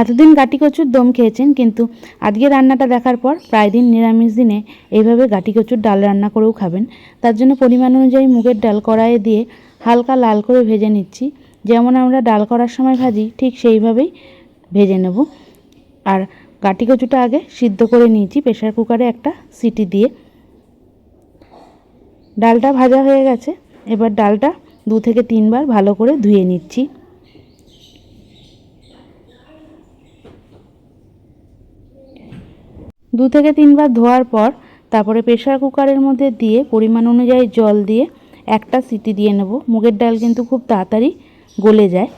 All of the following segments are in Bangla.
এতদিন গাটি কচুর দম খেয়েছেন, কিন্তু আজকে রান্নাটা দেখার পর প্রায় দিন নিরামিষ দিনে এইভাবে গাটি কচুর ডাল রান্না করেও খাবেন। তার জন্য পরিমাণ অনুযায়ী মুগের ডাল কড়াইয়ে দিয়ে হালকা লাল করে ভেজে নিচ্ছি। যেমন আমরা ডাল করার সময় ভাজি, ঠিক সেইভাবেই ভেজে নেব। আর গাটি কচুটা আগে সিদ্ধ করে নিয়েছি প্রেশার কুকারে একটা সিটি দিয়ে। ডালটা ভাজা হয়ে গেছে, এবার ডালটা দু থেকে তিনবার ভালো করে ধুয়ে নিচ্ছি। দু থেকে তিনবার ধোয়ার পর তারপরে প্রেশার কুকারের মধ্যে দিয়ে পরিমাণ অনুযায়ী জল দিয়ে একটা সিটি দিয়ে নেব। মুগের ডাল কিন্তু খুব তাড়াতাড়ি গলে যায়।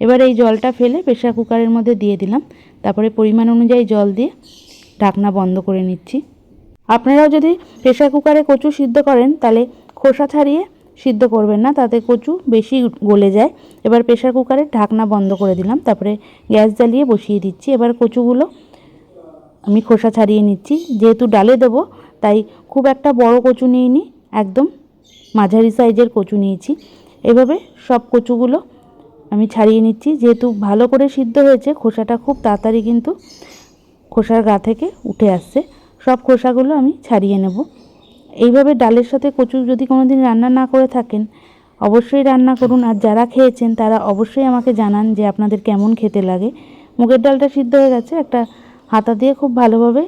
এবার এই জলটা ফেলে প্রেশার কুকারের মধ্যে দিয়ে দিলাম। তারপরে পরিমাণ অনুযায়ী জল দিয়ে ঢাকনা বন্ধ করে নিচ্ছি। আপনারাও যদি প্রেশার কুকারে কচু সিদ্ধ করেন, তাহলে খোসা ছাড়িয়ে সিদ্ধ করবেন না, তাতে কচু বেশি গলে যায়। এবার প্রেশার কুকারের ঢাকনা বন্ধ করে দিলাম। তারপরে গ্যাস জ্বালিয়ে বসিয়ে দিচ্ছি। এবার কচুগুলো আমি খোসা ছাড়িয়ে নিচ্ছি। যেহেতু ডালে দেবো, তাই খুব একটা বড় কচু নিইনি, একদম মাঝারি সাইজের কচু নিয়েছি। এভাবে সব কচুগুলো আমি ছাড়িয়ে নিচ্ছি। যেহেতু ভালো করে সিদ্ধ হয়েছে, খোসাটা খুব তাড়াতাড়ি কিন্তু খোসার গা থেকে উঠে আসছে। সব খোসাগুলো আমি ছাড়িয়ে নেব। এইভাবে ডালের সাথে কচু যদি কোনো দিন রান্না না করে থাকেন, অবশ্যই রান্না করুন। আর যারা খেয়েছেন, তারা অবশ্যই আমাকে জানান যে আপনাদের কেমন খেতে লাগে। মুগের ডালটা সিদ্ধ হয়ে গেছে, একটা হাতা দিয়ে খুব ভালোভাবে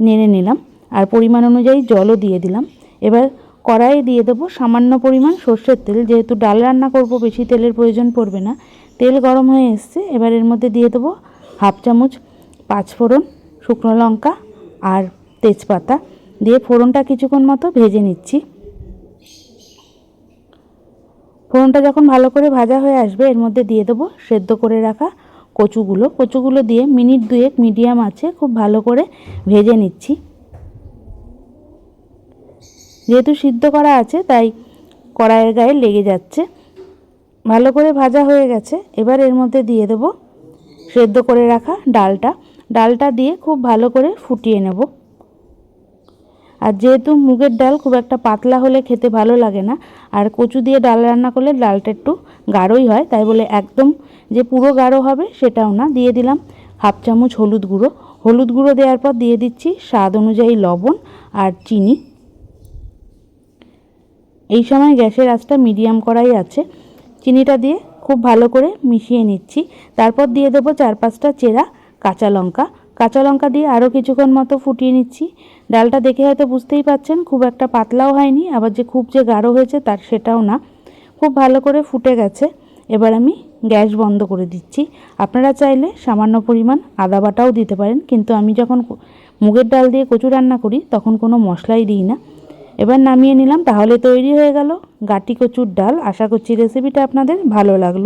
নেড়ে নিলাম। আর পরিমাণ অনুযায়ী জলও দিয়ে দিলাম। এবার কড়াইয়ে দিয়ে দেবো সামান্য পরিমাণ সর্ষের তেল। যেহেতু ডাল রান্না করব, বেশি তেলের প্রয়োজন পড়বে না। তেল গরম হয়ে এসছে। এবার এর মধ্যে দিয়ে দেবো হাফ চামচ পাঁচফোড়ন শুকনো লঙ্কা আর তেজপাতা। দিয়ে ফোড়নটা কিছুক্ষণ মতো ভেজে নিচ্ছি। ফোড়নটা যখন ভালো করে ভাজা হয়ে আসবে, এর মধ্যে দিয়ে দেবো সেদ্ধ করে রাখা কচুগুলো কচুগুলো দিয়ে মিনিট দুয়েক মিডিয়াম আছে, খুব ভালো করে ভেজে নিচ্ছি। যেহেতু সিদ্ধ করা আছে, তাই কড়াইয়ের গায়ে লেগে যাচ্ছে। ভালো করে ভাজা হয়ে গেছে, এবার এর মধ্যে দিয়ে দেবো সেদ্ধ করে রাখা ডালটা। ডালটা দিয়ে খুব ভালো করে ফুটিয়ে নেব। আর যেহেতু মুগের ডাল খুব একটা পাতলা হলে খেতে ভালো লাগে না, আর কচু দিয়ে ডাল রান্না করলে ডালটা একটু গাঢ়ই হয়, তাই বলে একদম যে পুরো গাঢ় হবে সেটাও না, দিয়ে দিলাম হাফ চামচ হলুদ গুঁড়ো। হলুদ গুঁড়ো দেওয়ার পর দিয়ে দিচ্ছি স্বাদ অনুযায়ী লবণ আর চিনি। এই সময় গ্যাসের আঁচটা মিডিয়াম করাই আছে। চিনিটা দিয়ে খুব ভালো করে মিশিয়ে নিচ্ছি। তারপর দিয়ে দেবো চার পাঁচটা চেরা কাঁচা লঙ্কা। কাঁচা লঙ্কা দিয়ে আরও কিছুক্ষণ মতো ফুটিয়ে নিচ্ছি। ডালটা দেখে হয়তো বুঝতেই পাচ্ছেন, খুব একটা পাতলাও হয়নি, আবার যে খুব যে গাঢ় হয়েছে তার সেটাও না। খুব ভালো করে ফুটে গেছে। এবার আমি গ্যাস বন্ধ করে দিচ্ছি। আপনারা চাইলে সামান্য পরিমাণ আদা বাটাও দিতে পারেন, কিন্তু আমি যখন মুগের ডাল দিয়ে কচু রান্না করি, তখন কোনো মশলাই দিই না। এবার নামিয়ে নিলাম, তাহলে তৈরি হয়ে গেল গাটি কচুর ডাল। আশা করছি রেসিপিটা আপনাদের ভালো লাগল।